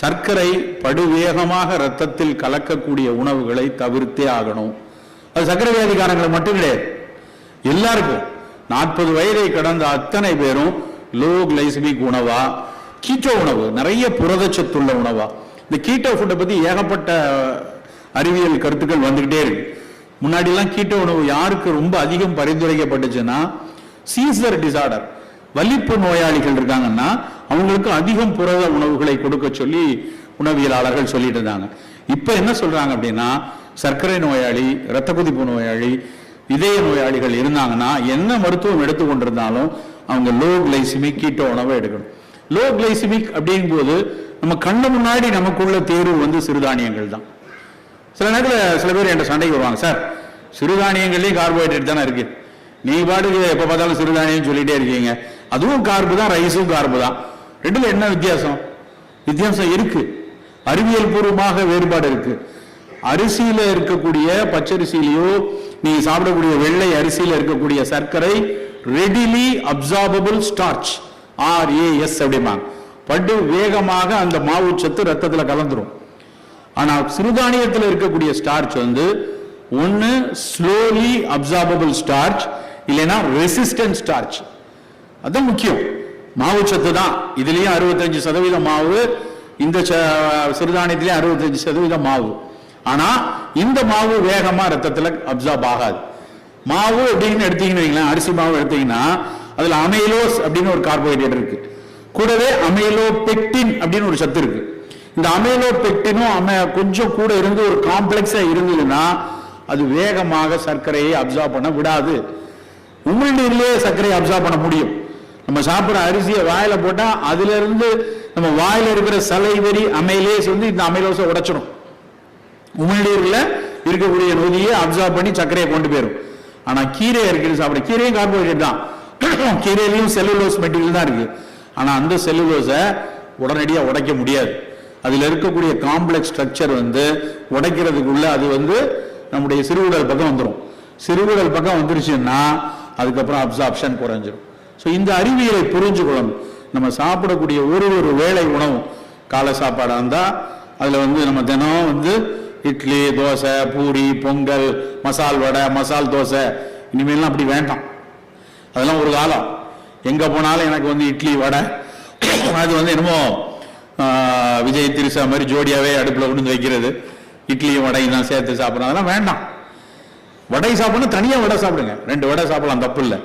சர்க்கரை படுவேகமாக ரத்தத்தில் கலக்கக்கூடிய உணவுகளை தவிர்த்தே ஆகணும். அது சர்க்கரை வியாதிக்காரங்களை மட்டும் கிடையாது. எல்லாருக்கும். நாற்பது வயதை கடந்த அத்தனை பேரும் லோ கிளைசமிக் உணவா? கீட்டோ உணவு. நிறைய புரதச்சத்துள்ள உணவா? இந்த கீட்டோ ஃபுட்டை பத்தி ஏகப்பட்ட அறிவியல் கருத்துக்கள் வந்துகிட்டே இருக்கு. முன்னாடிலாம் கீட்டோ உணவு யாருக்கு ரொம்ப அதிகம் பரிந்துரைக்கப்பட்டுச்சுன்னா சீசர் டிசார்டர் வலிப்பு நோயாளிகள் இருக்காங்கன்னா அவங்களுக்கு அதிகம் புரத உணவுகளை கொடுக்க சொல்லி உணவியலாளர்கள் சொல்லிட்டு இருந்தாங்க. இப்ப என்ன சொல்றாங்க அப்படின்னா சர்க்கரை நோயாளி இரத்த குதிப்பு நோயாளி இதய நோயாளிகள் இருந்தாங்கன்னா என்ன மருத்துவம் எடுத்துக்கொண்டிருந்தாலும் அவங்க லோ கிளைசிமிக் கீட்டோ உணவை எடுக்கணும். லோ கிளைசிமிக் அப்படிங்கும்போது நம்ம கண்ணு முன்னாடி நமக்குள்ள தேர்வு வந்து சிறுதானியங்கள் தான். சில நேரத்தில் சில பேர் என்கிட்ட சண்டைக்கு வருவாங்க சார் சிறுதானியங்கள்லேயும் கார்போஹைட்ரேட் தானே இருக்கு. நீ பாட்டுக்கு எப்போ பார்த்தாலும் சிறுதானியம் சொல்லிட்டே இருக்கீங்க. அதுவும் கார்பு தான் ரைஸும் கார்பு தான். ரெண்டுல என்ன வித்தியாசம்? வித்தியாசம் இருக்கு. அறிவியல் பூர்வமாக வேறுபாடு இருக்கு. அரிசியில இருக்கக்கூடிய பச்சரிசியிலையோ நீ சாப்பிடக்கூடிய வெள்ளை அரிசியில இருக்கக்கூடிய சர்க்கரை ரெடிலி அப்சார்பபிள் ஸ்டார்ச் ஆர்ஏஎஸ் அப்படிமா படு வேகமாக அந்த மாவு சத்து ரத்தத்துல கலந்துரும். ஆனா சிறுதானியத்தில் இருக்கக்கூடிய ஸ்டார்ச் வந்து ஒன்னு ஸ்லோலி அப்சார்பபிள் ஸ்டார்ச் இல்லைன்னா ரெசிஸ்டன்ட் ஸ்டார்ச் அதுதான் முக்கியம். மாவு சத்து தான். இதுலேயும் அறுபத்தஞ்சு சதவீதம் மாவு இந்த ச- அறுபத்தஞ்சு சதவீதம் மாவு. ஆனால் இந்த மாவு வேகமாக ரத்தத்தில் அப்சார்ப் ஆகாது. மாவு அப்படின்னு எடுத்தீங்கன்னு வைங்களேன் அரிசி மாவு எடுத்தீங்கன்னா அதில் அமைலோஸ் அப்படின்னு ஒரு கார்போஹைட்ரேட் இருக்கு. கூடவே அமைலோ பெக்டின் அப்படின்னு ஒரு சத்து இருக்கு. இந்த அமைலோ பெக்டினும் அம கொஞ்சம் கூட இருந்து ஒரு காம்ப்ளெக்ஸாக இருந்ததுன்னா அது வேகமாக சர்க்கரையை அப்சார்ப் பண்ண விடாது. உமிழ்நீர்லயே சர்க்கரையை அப்சார்ப் பண்ண முடியும். நம்ம சாப்பிட்ற அரிசியை வாயில போட்டா அதுல இருந்து நம்ம வாயில இருக்கிற சலைவரி அமைலேஸ் வந்து இந்த அமைலோசை உடைச்சிடும். உமிழ்நீர்ல இருக்கக்கூடிய நொதியை அப்சர்வ் பண்ணி சர்க்கரையை கொண்டு போயிடும் ஆனா கீரை இருக்குது சாப்பிட கீரையும் கார்போஹைட்ரேட் தான். கீரையிலையும் செல்லுலோஸ் மெட்டீரியல் தான் இருக்கு. ஆனா அந்த செல்லுலோஸை உடனடியா உடைக்க முடியாது. அதுல இருக்கக்கூடிய காம்ப்ளெக்ஸ் ஸ்ட்ரக்சர் வந்து உடைக்கிறதுக்குள்ள அது வந்து நம்முடைய சிறுகுடல் பக்கம் வந்துடும் சிறுகுடல் பக்கம் வந்துருச்சுன்னா அதுக்கப்புறம் அப்சார்ப்ஷன் குறைஞ்சிரும். ஸோ இந்த அறிவியலை புரிஞ்சுக்கொள்ளணும். நம்ம சாப்பிடக்கூடிய ஒரு ஒரு வேளை உணவும் காலை சாப்பாடாக இருந்தால் அதில் வந்து நம்ம தினம் வந்து இட்லி தோசை பூரி பொங்கல் மசால் வடை மசால் தோசை இனிமேல்லாம் அப்படி வேண்டாம். அதெல்லாம் ஒரு காலம். எங்கே போனாலும் எனக்கு வந்து இட்லி வடை அது வந்து என்னமோ விஜய் திரிசா மாதிரி ஜோடியாகவே அடுப்பில் கொண்டு வைக்கிறது. இட்லியும் வடையும் தான் சேர்த்து சாப்பிட்றோம் அதெல்லாம் வேண்டாம். வடை சாப்பிடணும் தனியாக வடை சாப்பிடுங்க. ரெண்டு வடை சாப்பிடலாம் தப்பு இல்லை.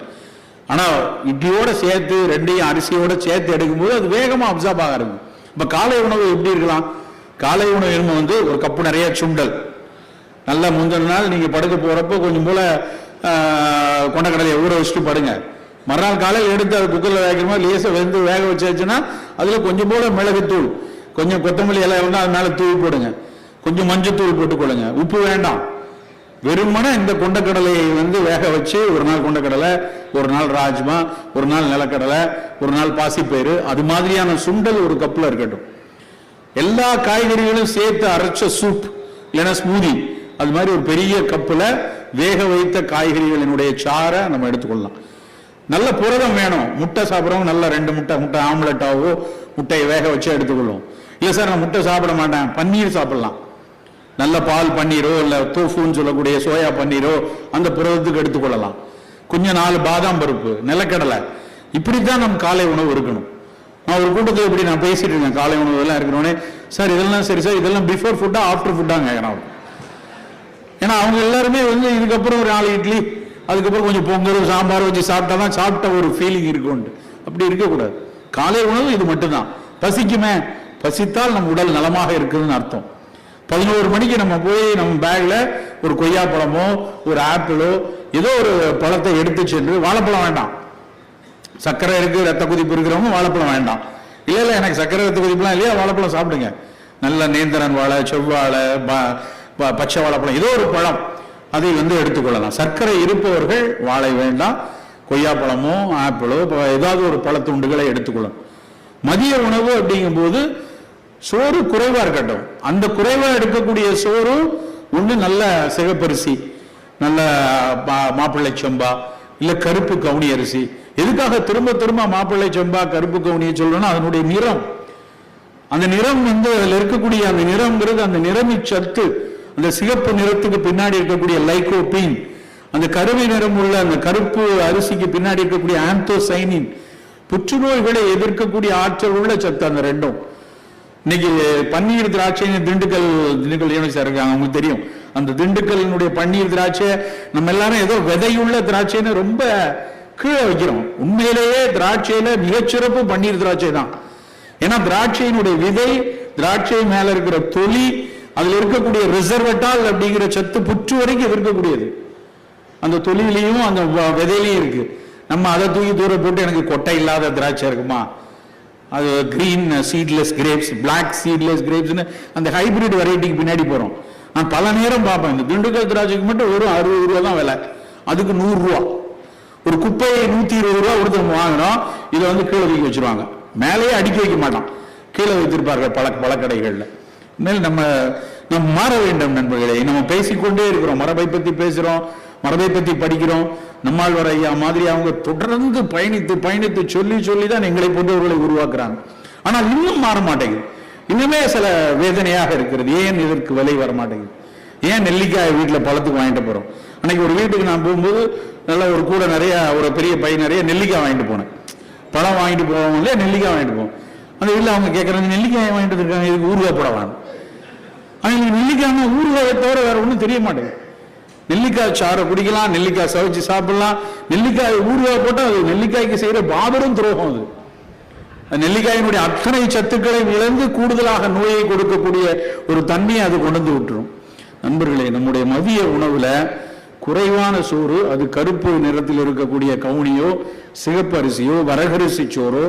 ஆனால் இட்லியோட சேர்த்து ரெண்டையும் அரிசியோட சேர்த்து எடுக்கும்போது அது வேகமாக அப்சார்ப் ஆக இருக்கும் இப்போ காலை உணவு எப்படி இருக்கலாம்? காலை உணவு என்னமோ வந்து ஒரு கப்பு நிறைய சுண்டல். நல்லா முந்தின நாள் நீங்கள் படுக்க போகிறப்போ கொஞ்சம் போல கொண்டக்கடலையை ஊற வச்சுட்டு படுங்க. மறுநாள் காலையில் எடுத்து அது குக்கரில் வேகிற மாதிரி லேசாக வெந்து வேக வச்சாச்சுன்னா அதில் கொஞ்சம் போல் மிளகுத்தூள் கொஞ்சம் கொத்தமல்லி இலை இருந்தால் அது மேலே தூவி போடுங்க. கொஞ்சம் மஞ்சள் தூள் போட்டுக்கொள்ளுங்க. உப்பு வேண்டாம். வெறுமனே இந்த கொண்டக்கடலையை வந்து வேக வச்சு ஒரு நாள் கொண்டக்கடலை ஒரு நாள் ராஜ்மா ஒரு நாள் நிலக்கடலை ஒரு நாள் பாசிப்பயிறு அது மாதிரியான சுண்டல் ஒரு கப்பில் இருக்கட்டும். எல்லா காய்கறிகளும் சேர்த்து அரைச்ச சூப் இல்லைன்னா ஸ்மூதி அது மாதிரி ஒரு பெரிய கப்பில் வேக வைத்த காய்கறிகளினுடைய சாரை நம்ம எடுத்துக்கொள்ளலாம். நல்ல புரதம் வேணும். முட்டை சாப்பிட்றவங்க நல்ல ரெண்டு முட்டை முட்டை ஆம்லெட்டாவோ முட்டையை வேக வச்சு எடுத்துக்கொள்ளும் இல்லை சார் நான் முட்டை சாப்பிட மாட்டேன். பன்னீர் சாப்பிடலாம். நல்ல பால் பன்னீரோ இல்லை தோஃபுன்னு சொல்லக்கூடிய சோயா பன்னீரோ அந்த புரதத்துக்கு எடுத்துக்கொள்ளலாம் கொஞ்சம் நாலு பாதாம் பருப்பு நிலக்கடலை. இப்படித்தான் நம் காலை உணவு இருக்கணும். நான் ஒரு கூட்டத்தில் இப்படி நான் பேசிட்டு இருக்கேன் காலை உணவு எல்லாம் இருக்கிறோன்னே சார் இதெல்லாம் சரி சார் இதெல்லாம் பிஃபோர் ஃபுட்டா ஆஃப்டர் ஃபுட்டாங்க கேட்குறேன் ஏன்னா அவங்க எல்லாருமே வந்து இதுக்கப்புறம் ஒரு நாலு இட்லி அதுக்கப்புறம் கொஞ்சம் பொங்கல் சாம்பார் வச்சு சாப்பிட்டா தான் சாப்பிட்ட ஒரு ஃபீலிங் இருக்கும்னு அப்படி இருக்கக்கூடாது. காலை உணவு இது மட்டும்தான். பசிக்குமே பசித்தால் நம் உடல் நலமாக இருக்குதுன்னு அர்த்தம். பதினோரு மணிக்கு நம்ம போய் நம்ம பேக்ல ஒரு கொய்யா பழமோ ஒரு ஆப்பிளோ ஏதோ ஒரு பழத்தை எடுத்து சென்று வாழைப்பழம் வேண்டாம். சர்க்கரை இருக்கு ரத்த குதிப்பு இருக்கிறவங்க வாழைப்பழம் வேண்டாம். இல்ல இல்ல எனக்கு சர்க்கரை ரத்த குதிப்புலாம் இல்லையா? வாழைப்பழம் சாப்பிடுங்க. நல்ல நேந்திரன் வாழை செவ்வாழை ப- ப- பச்சை வாழைப்பழம் ஏதோ ஒரு பழம். அதை வந்து எடுத்துக்கொள்ளலாம். சர்க்கரை இருப்பவர்கள் வாழை வேண்டாம். கொய்யாப்பழமோ ஆப்பிளோ ஏதாவது ஒரு பழத்துண்டுகளை எடுத்துக்கொள்ளணும். மதிய உணவு அப்படிங்கும்போது சோறு குறைவா இருக்கட்டும். அந்த குறைவா எடுக்கக்கூடிய சோறு ஒண்ணு நல்ல சிகப்பரிசி நல்ல மா- மாப்பிள்ளை செம்பா இல்ல கருப்பு கவுனி அரிசி. எதுக்காக திரும்ப திரும்ப மாப்பிள்ளை செம்பா கருப்பு கவுனியை சொல்லணும்னா அதனுடைய நிறம். அந்த நிறம் வந்து அதுல இருக்கக்கூடிய அந்த நிறம்ங்கிறது அந்த நிறமி சத்து அந்த சிகப்பு நிறத்துக்கு பின்னாடி இருக்கக்கூடிய லைகோபீன் அந்த கருமை நிறம் உள்ள அந்த கருப்பு அரிசிக்கு பின்னாடி இருக்கக்கூடிய ஆந்தோசைனின் புற்றுநோய்களை எதிர்க்கக்கூடிய ஆற்றல் உள்ள சத்து அந்த ரெண்டும். இன்னைக்கு பன்னீர் திராட்சைன்னு திண்டுக்கல் திண்டுக்கல் யூனிவர்சிட்டி இருக்காங்க? உங்களுக்கு தெரியும். அந்த திண்டுக்கல்லினுடைய பன்னீர் திராட்சை நம்ம எல்லாரும் ஏதோ விதையுள்ள திராட்சைன்னு ரொம்ப கீழே வைக்கிறோம். உண்மையிலேயே திராட்சையில மிகச்சிறப்பு பன்னீர் திராட்சை தான். ஏன்னா திராட்சையினுடைய விதை திராட்சை மேல இருக்கிற தொலி அதுல இருக்கக்கூடிய ரிசர்வட்டால் அப்படிங்கிற சத்து புற்று வரைக்கும் இருக்கக்கூடியது. அந்த தொழிலையும் அந்த வ- விதையிலையும் இருக்கு. நம்ம அதை தூக்கி தூர போட்டு எனக்கு கொட்டை இல்லாத திராட்சை இருக்குமா? அது green seedless grapes black seedless கிரேப்ஸ்னு அந்த ஹைபிரிட் வெரைட்டிக்கு பின்னாடி போகிறோம் நான் பல நேரம் பார்ப்பேன். இந்த திண்டுக்கல் திராட்சைக்கு மட்டும் வெறும் அறுபது ரூபா தான் விலை. அதுக்கு நூறுரூவா ஒரு குப்பையை நூத்தி இருபது ரூபா கொடுத்து வாங்கினோம் இதை வந்து கீழே தூக்கி வச்சிருவாங்க. மேலேயே அடுக்கி வைக்க மாட்டான். கீழே வைத்திருப்பார்கள் பல பழக்கடைகள்ல. இனிமேல் நம்ம நம்ம மாற வேண்டும் நண்பர்களே. நம்ம பேசிக்கொண்டே இருக்கிறோம். மரபை பற்றி பேசுகிறோம் மரபை பத்தி படிக்கிறோம் நம்மாழ்வார் ஐயா மாதிரி அவங்க தொடர்ந்து பயணித்து பயணித்து சொல்லி சொல்லி தான் எங்களை போன்றவர்களை உருவாக்குறாங்க. ஆனால் இன்னும் மாற மாட்டேங்குது இன்னுமே சில வேதனையாக இருக்கிறது. ஏன் இதற்கு விலை வர மாட்டேங்குது ஏன் நெல்லிக்காய் வீட்டில் பழத்துக்கு வாங்கிட்டு போறோம்? அன்னைக்கு ஒரு வீட்டுக்கு நான் போகும்போது நல்ல ஒரு கூட நிறைய ஒரு பெரிய பை நிறைய நெல்லிக்காய் வாங்கிட்டு போனேன். பழம் வாங்கிட்டு போவோம் இல்லையா? நெல்லிக்காய் வாங்கிட்டு போவோம். அந்த வீட்டில் அவங்க கேட்குறாங்க நெல்லிக்காய் வாங்கிட்டு இருக்காங்க இதுக்கு ஊறுகாய் போட வேணும் அவங்களுக்கு நெல்லிக்காய்னா ஊறுகாயை தவிர வேற ஒன்றும் தெரிய மாட்டேங்குது. நெல்லிக்காய் சாறை குடிக்கலாம் நெல்லிக்காய் சவைச்சு சாப்பிடலாம். நெல்லிக்காய் ஊறுகாய் போட்டால் அது நெல்லிக்காய்க்கு செய்கிற பாபரும் துரோகம் அது. நெல்லிக்காயினுடைய அத்தனை சத்துக்களை இழந்து கூடுதலாக நோயை கொடுக்கக்கூடிய ஒரு தன்மையை அது கொண்டு விட்டுரும் நண்பர்களே நம்முடைய மதிய உணவுல குறைவான சோறு அது கருப்பு நிறத்தில் இருக்கக்கூடிய கவுனியோ சிகப்பு அரிசியோ வரகரிசி சோறோ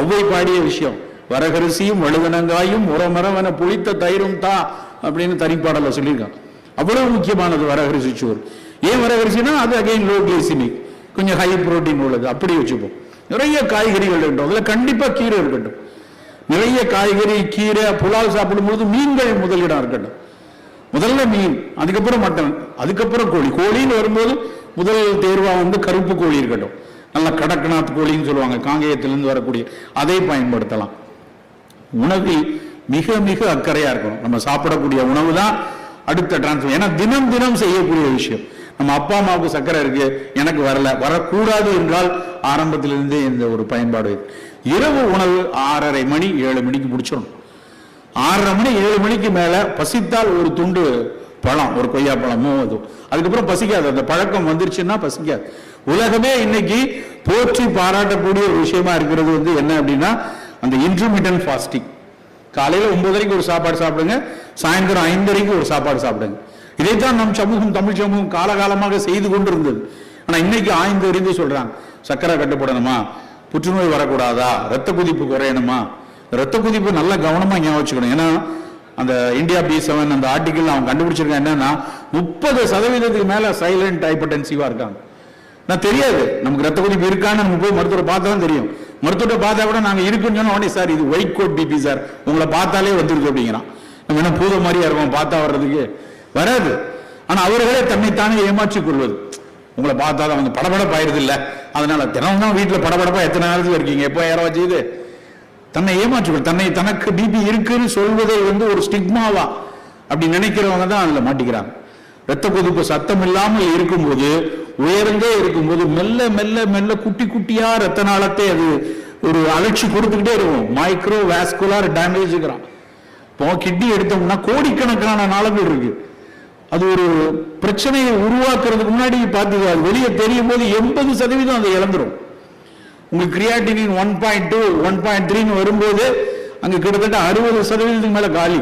ஒவ்வை பாடிய விஷயம். வரகரிசியும் வழுதனங்காயும் உரமரவன புளித்த தயிரும் தா அப்படின்னு தனிப்பாடல சொல்லியிருக்கான் அவ்வளவு முக்கியமானது வரகரிசி சோறு. ஏன் வரகரிசினா அது அகைன் லோ கிளைசிமிக் கொஞ்சம் ஹை புரோட்டீன் உள்ளது. அப்படி வச்சுப்போம். நிறைய காய்கறிகள் இருக்கட்டும். அதுல கண்டிப்பா கீரை இருக்கட்டும். நிறைய காய்கறி கீரை புலால் சாப்பிடும்போது மீன்கள் முதலிடம் இருக்கட்டும். முதல்ல மீன் அதுக்கப்புறம் மட்டன் அதுக்கப்புறம் கோழி. கோழின்னு வரும்போது முதல் தேர்வா வந்து கருப்பு கோழி இருக்கட்டும். நல்ல கடக்கநாத் கோழின்னு சொல்லுவாங்க. காங்கேயத்திலிருந்து வரக்கூடிய அதை பயன்படுத்தலாம். உணவில் மிக மிக அக்கறையா இருக்கணும். நம்ம சாப்பிடக்கூடிய உணவு தான் அடுத்த டிரான்ஸ்ஃபர் ஏன்னா தினம் தினம் செய்யக்கூடிய விஷயம். நம்ம அப்பா அம்மாவுக்கு சக்கரை இருக்கு எனக்கு வரல. வரக்கூடாது என்றால் ஆரம்பத்திலிருந்தே இந்த ஒரு பயன்பாடு இரவு உணவு ஆறரை மணி ஏழு மணிக்கு முடிச்சிடணும். ஆறரை மணி ஏழு மணிக்கு மேல பசித்தால் ஒரு துண்டு பழம் ஒரு கொய்யா பழமோ அதுவும் அதுக்கப்புறம் பசிக்காது. அந்த பழக்கம் வந்துருச்சுன்னா பசிக்காது. உலகமே இன்னைக்கு போற்றி பாராட்டக்கூடிய ஒரு விஷயமா இருக்கிறது வந்து என்ன அப்படின்னா அந்த இன்டர்மீடியன் ஃபாஸ்டிங் காலையில ஒன்பதரைக்கு ஒரு சாப்பாடு சாப்பிடுங்க சாயந்தரம் ஐந்தரைக்கு ஒரு சாப்பாடு சாப்பிடுங்க. இதைத்தான் நம் சமூகம் தமிழ் சமூகம் காலகாலமாக செய்து கொண்டிருந்தது. ஆனா இன்னைக்கு ஆய்ந்து அறிந்து சொல்றாங்க சர்க்கரை கட்டுப்படணுமா? புற்றுநோய் வரக்கூடாதா? ரத்த குதிப்பு குறையணுமா? ரத்த குதிப்பு நல்லா கவனமா ஞாபகம் வச்சுக்கணும். ஏன்னா அந்த இந்தியா பி செவன் அந்த ஆர்டிகிள் அவங்க கண்டுபிடிச்சிருக்காங்க என்னன்னா முப்பது சதவீதத்துக்கு மேல சைலண்ட் ஹைப்பர்டென்சிவா இருக்காங்க. நான் தெரியாது நமக்கு ரத்த கொதிப்பு இருக்கான்னு நம்ம போய் மருத்துவரை பார்த்தா தான் தெரியும். மருத்துவத்தை பார்த்தா கூட நாங்க இருக்குன்னு சொன்ன உடனே சார் இது ஒயிட் கோட் பிபி சார். உங்களை பார்த்தாலே வந்துருக்கு அப்படிங்கிறான். நம்ம என்ன பூத மாதிரியா இருக்கும் பார்த்தா வர்றதுக்கு? வராது. ஆனா அவர்களே தன்னைத்தானே ஏமாற்றிக் கொள்வது. உங்களை பார்த்தா அவங்க வந்து படபடப்பாயிருது இல்ல அதனால தினம் தான் வீட்டுல படபடப்பா எத்தனை நேரத்துல இருக்கீங்க? எப்போ யாரோ செய்து தன்னை ஏமாற்றிக்கொள் தன்னை தனக்கு பிபி இருக்குன்னு சொல்வதை வந்து ஒரு ஸ்டிக்மாவா அப்படி நினைக்கிறவங்க தான் அதுல மாட்டிக்கிறாங்க. ரத்த கொதிப்பு சத்தம் இல்லாமல் இருக்கும்போது உயர்ந்தே இருக்கும்போது மெல்ல மெல்ல மெல்ல குட்டி குட்டியா ரத்த நாளத்தை அது ஒரு அலட்சி கொடுத்துக்கிட்டே இருக்கும். மைக்ரோ வேஸ்குலார் டேமேஜ்ங்கிறான் இப்போ கிட்னி எடுத்தோம்னா கோடிக்கணக்கான நாளங்கள் இருக்கு. அது ஒரு பிரச்சனையை உருவாக்குறதுக்கு முன்னாடி பார்த்துக்கோ அது வெளியே தெரியும் போது எண்பது சதவீதம் அதை இழந்துடும் உங்களுக்கு creatinine one point two one point த்ரீன்னு வரும்போது அங்கே கிட்டத்தட்ட அறுபது சதவீதத்துக்கு மேலே காலி.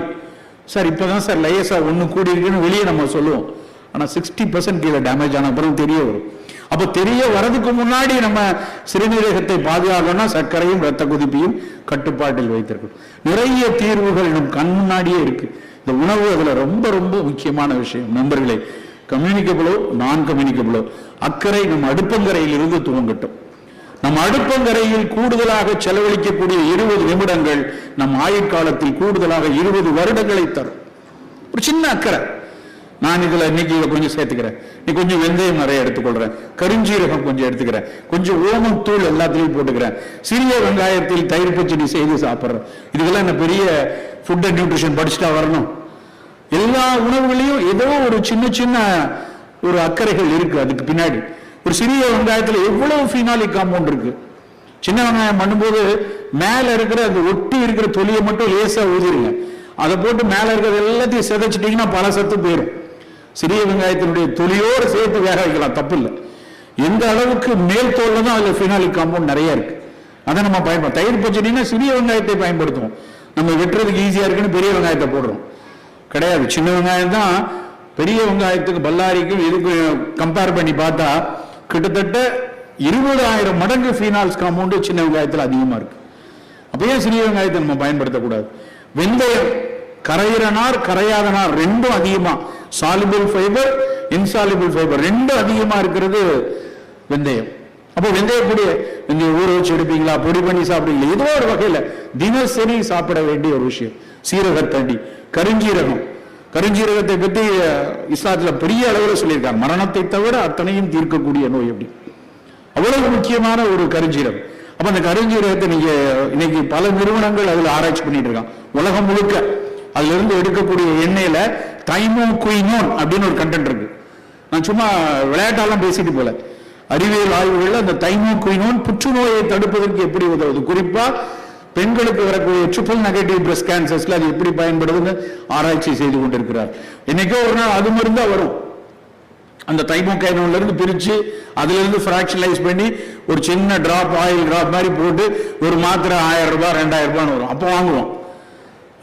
சார் இப்போதான் சார் லேயஸாக ஒன்று கூடி இருக்குன்னு வெளியே நம்ம சொல்லுவோம். ஆனா சிக்ஸ்டி பர்சன்ட் கீழே டேமேஜ் ஆன அப்புறம் தெரிய வரும். அப்போ தெரிய வரதுக்கு முன்னாடி நம்ம சிறுநீரகத்தை பாதுகாக்கணும்னா சர்க்கரையும் ரத்த குதிப்பையும் கட்டுப்பாட்டில் வைத்திருக்கணும். நிறைய தீர்வுகள் நம் கண் முன்னாடியே இருக்கு. இந்த உணவு அதுல ரொம்ப ரொம்ப முக்கியமான விஷயம். நண்பர்களே கம்யூனிகபிளோ நான் கம்யூனிகபிளோ அக்கறை நம் அடுப்பங்கரையில் இருந்து துவங்கட்டும். நம் அடுப்பங்கரையில் கூடுதலாக செலவழிக்கக்கூடிய இருபது நிமிடங்கள் நம் ஆயுட்காலத்தில் கூடுதலாக இருபது வருடங்களை தரும். ஒரு சின்ன அக்கறை. நான் இதுல இன்னைக்கு இதை கொஞ்சம் சேர்த்துக்கிறேன். நீ கொஞ்சம் வெந்தயம் நிறைய எடுத்துக்கொள்றேன். கருஞ்சீரகம் கொஞ்சம் எடுத்துக்கிறேன். கொஞ்சம் ஓமத்தூள் எல்லாத்துலயும் போட்டுக்கிறேன். சிறிய வெங்காயத்தில் தயிர் பச்சடி செய்து சாப்பிட்றேன் இதுக்கெல்லாம் என்ன பெரிய ஃபுட் அண்ட் நியூட்ரிஷன் படிச்சுட்டா வரணும். எல்லா உணவுகளையும் ஏதோ ஒரு சின்ன சின்ன ஒரு அக்கறைகள் இருக்கு அதுக்கு பின்னாடி. ஒரு சிறிய வெங்காயத்துல எவ்வளவு ஃபினாலிக் காம்பவுண்ட் இருக்கு? சின்ன வெங்காயம் பண்ணும்போது மேல இருக்கிற அந்த ஒட்டி இருக்கிற தொலியை மட்டும் லேசா ஊதிருங்க. அதை போட்டு மேல இருக்கிறது எல்லாத்தையும் சிதைச்சிட்டீங்கன்னா பல சத்து போயிடும் சிறிய வெங்காயத்தினுடைய தொலியோடு சேர்த்து வேக வைக்கலாம் தப்பு இல்லை எந்த அளவுக்கு மேல் தோல்ல தான் அதில் ஃபினாலிக் காம்பவுண்ட் நிறைய இருக்கு. அதை நம்ம பயன்படுத்த தயிர் பச்சடினா சிறிய வெங்காயத்தை பயன்படுத்துவோம். நம்ம வெட்டுறதுக்கு ஈஸியா இருக்குன்னு பெரிய வெங்காயத்தை போடுறோம். கிடையாது. சின்ன வெங்காயம் தான் பெரிய வெங்காயத்துக்கு பல்லாரிக்கும் இதுக்கு கம்பேர் பண்ணி பார்த்தா கிட்டத்தட்ட இருபதாயிரம் மடங்கு ஃபீனால்ஸ் காம்பவுண்டு சின்ன வெங்காயத்தில் அதிகமாக இருக்கு. அப்பயே சிறிய வெங்காயத்தை நம்ம பயன்படுத்தக்கூடாது? வெந்தயம் கரையிறனார் கரையாதனார் கரையாத ரெண்டும் அதிகமாக சாலிபிள் ஃபைபர் இன்சாலிபிள் ஃபைபர் ரெண்டும் அதிகமா இருக்கிறது வெந்தயம். அப்போ வெந்தயம் பொடியை நீங்க ஊற வச்சு எடுப்பீங்களா? பொடி பண்ணி சாப்பிடுவீங்களா? ஏதோ ஒரு வகையில தினசரி சாப்பிட வேண்டிய ஒரு விஷயம். சீரகத்தண்டி கருஞ்சீரகம். கருஞ்சீரகத்தை பற்றி இஸ்லாத்துல பெரிய அளவில் சொல்லியிருக்காங்க. மரணத்தை தவிர அத்தனையும் தீர்க்கக்கூடிய நோய் அப்படி. அவ்வளவு முக்கியமான ஒரு கருஞ்சீரகம். அப்ப அந்த கருஞ்சீரகத்தை நீங்க இன்னைக்கு பல நிறுவனங்கள் அதுல ஆராய்ச்சி பண்ணிட்டு இருக்காங்க. உலகம் முழுக்க. அதுல இருந்து எடுக்கக்கூடிய எண்ணெயில தைமோ குயினோன் அப்படின்னு ஒரு கண்டென்ட் இருக்கு. நான் சும்மா விளையாட்டாலாம் பேசிட்டு போல. அறிவியல் ஆய்வுகள்ல அந்த தைமோ குயினோன் புற்றுநோயை தடுப்பதற்கு எப்படி உதவுது? குறிப்பா பெண்களுக்கு வரக்கூடிய ட்ரிபிள் நெகட்டிவ் பிரஸ்ட் கேன்சர்ஸ்ல அது எப்படி பயன்படுதுன்னு ஆராய்ச்சி செய்து கொண்டிருக்கிறார். என்னைக்கோ ஒரு நாள் அது மருந்தா வரும். அந்த தைமோகைனோன்ல இருந்து பிரிச்சு அதுல இருந்து ஃபிராக்ஷனலைஸ் பண்ணி ஒரு சின்ன டிராப் ஆயில் டிராப் மாதிரி போட்டு ஒரு மாத்திரை ஆயிரம் ரூபாய் ரெண்டாயிரம் ரூபான்னு வரும். அப்போ வாங்குவோம்.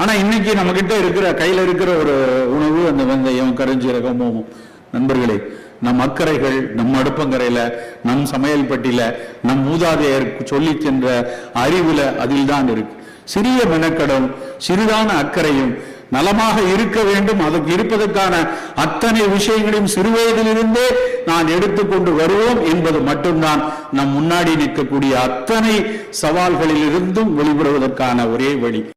ஆனா இன்னைக்கு நம்ம கிட்ட இருக்கிற கையில இருக்கிற ஒரு உணவு அந்த வெந்தயம் கருஞ்சீரகம் ஓமம் நண்பர்களே நம் அக்கறைகள் நம் அடுப்பங்கரையில நம் சமையல் பட்டியில நம் மூதாதையர் சொல்லி சென்ற அறிவுல அதில் தான் இருக்கு. சிறிய மெனக்கடம் சிறிதான அக்கறையும் நலமாக இருக்க வேண்டும். அதற்கு இருப்பதற்கான அத்தனை விஷயங்களையும் சிறுவயதிலிருந்தே நான் எடுத்துக்கொண்டு வருவோம் என்பது மட்டும்தான் நம் முன்னாடி நிற்கக்கூடிய அத்தனை சவால்களிலிருந்தும் வெளிப்படுவதற்கான ஒரே வழி.